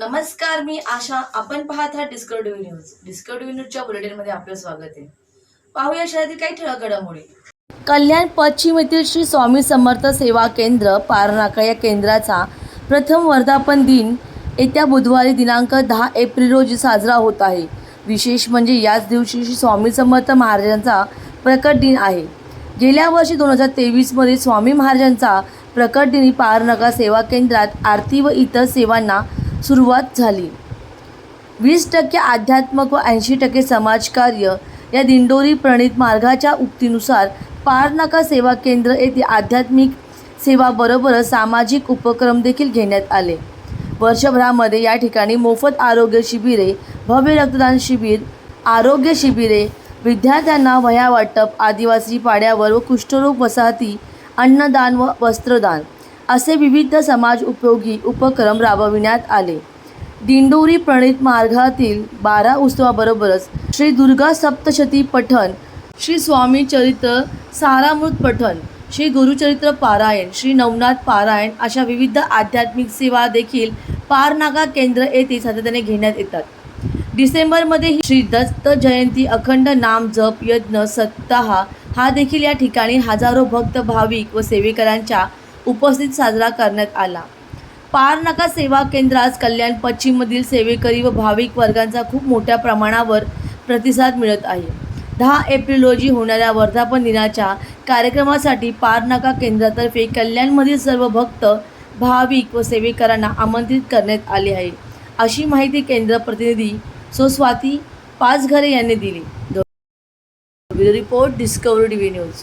नमस्कार मी आशा. आपण पाहत आहात डिस्कवरी न्यूज. डिस्कवरी न्यूजच्या बुलेटिनमध्ये आपलं स्वागत आहे. पाहूया शहरातील काही ठळक घडामोडी. कल्याण पश्चिम येथील श्री स्वामी समर्थ सेवा केंद्र पारनाका या केंद्राचा प्रथम वर्धापन दिन येत्या बुधवारी दिनांक दहा एप्रिल रोजी साजरा होत आहे. विशेष म्हणजे याच दिवशी श्री स्वामी समर्थ महाराजांचा प्रकट दिन आहे. गेल्या वर्षी दोन हजार तेवीसमध्ये स्वामी महाराजांचा प्रकट दिनी पारनाका सेवा केंद्रात आरती व इतर सेवांना सुरुवात झाली. वीस टक्के आध्यात्मक व ऐंशी टक्के समाजकार्य या दिंडोरी प्रणित मार्गाच्या उक्तीनुसार पारनाका सेवा केंद्र येथे आध्यात्मिक सेवाबरोबरच सामाजिक उपक्रम देखील घेण्यात आले. वर्षभरामध्ये या ठिकाणी मोफत आरोग्य शिबिरे भव्य रक्तदान शिबिर आरोग्य शिबिरे विद्यार्थ्यांना वह्या वाटप आदिवासी पाड्यावर व कुष्ठरोग वसाहती अन्नदान व वस्त्रदान असे विविध समाज उपयोगी उपक्रम राबविण्यात आले. दिंडोरी प्रणित मार्गातील बारा उत्सवाबरोबरच श्री दुर्गा सप्तशती पठण श्री स्वामी चरित्र सारामृत पठण श्री गुरुचरित्र पारायण श्री नवनाथ पारायण अशा विविध आध्यात्मिक सेवा देखील पारनागा केंद्र येथे सातत्याने घेण्यात येतात. डिसेंबरमध्ये श्री दत्त जयंती अखंड नाम जप यज्ञ सप्ताह हा देखील या ठिकाणी हजारो भक्त भाविक व सेवेकरांच्या उपस्थित साजरा करण्यात आला. पारनका सेवा केंद्रास कल्याण पश्चिममधील सेवेकरी व भाविक वर्गांचा खूप मोठ्या प्रमाणावर प्रतिसाद मिळत आहे. दहा एप्रिल रोजी होणाऱ्या वर्धापन दिनाच्या कार्यक्रमासाठी पारनाका केंद्रातर्फे कल्याणमधील सर्व भक्त भाविक व सेवेकरांना आमंत्रित करण्यात आले आहे. अशी माहिती केंद्र प्रतिनिधी सोस्वाती पाचघरे यांनी दिली. Report Discovery TV news.